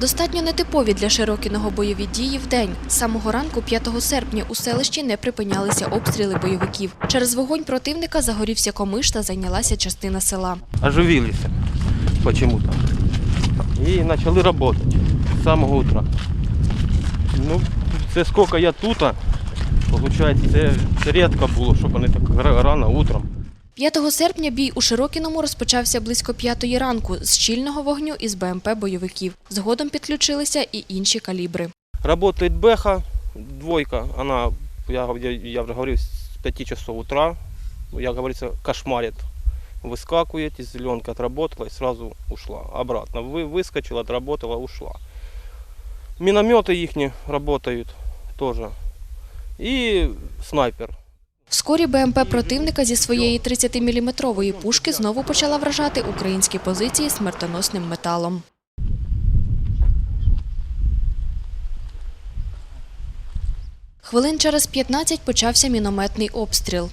Достатньо нетипові для Широкіного бойові дії в день. З самого ранку 5 серпня у селищі не припинялися обстріли бойовиків. Через вогонь противника загорівся комиш та зайнялася частина села. оживились почему-то. І почали працювати з самого утра. Ну, це скільки я тут, виходить, це рідко було, щоб вони так рано утром. 5 серпня бій у Широкіному розпочався близько 5 ранку з щільного вогню із БМП бойовиків. Згодом підключилися і інші калібри. Работает Беха, двойка, она, я, я, я уже говорил, с 5 часов утра, я, говорится, кошмарит. Выскакивает, зеленка отработала и сразу ушла обратно. Вы, выскочила, отработала, ушла. Минометы их работают тоже. И снайпер. Вскорі БМП противника зі своєї 30-мм пушки знову почала вражати українські позиції смертоносним металом. Хвилин через 15 почався мінометний обстріл.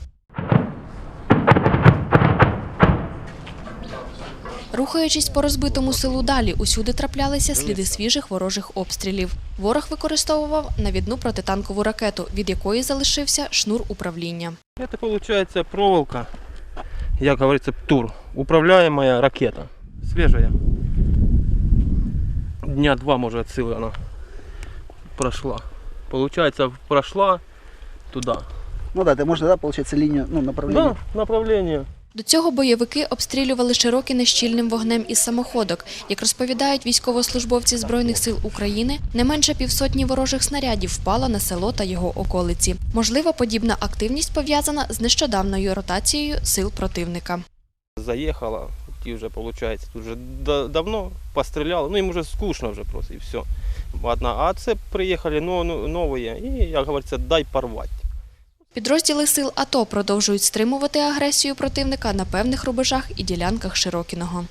Рухаючись по розбитому селу далі, усюди траплялися сліди свіжих ворожих обстрілів. Ворог використовував навідну протитанкову ракету, від якої залишився шнур управління. Это получается проволока, як говорится, ТУР, управляемая ракета, свежая. Дня два, может, от силы она прошла. Получается, прошла туда. Ну да, ты можешь, да, получается, линию, ну, направление. Да, направление. До цього бойовики обстрілювали Широкіне щільним вогнем із самоходок. Як розповідають військовослужбовці Збройних сил України, не менше півсотні ворожих снарядів впало на село та його околиці. Можливо, подібна активність пов'язана з нещодавною ротацією сил противника. Заехала, и уже, получается, уже да- давно постреляла, ну им уже скучно уже просто, и все. Одна, а це приехали но, ну, новые, як говорится, дай порвать. Підрозділи сил АТО продовжують стримувати агресію противника на певних рубежах і ділянках Широкіного.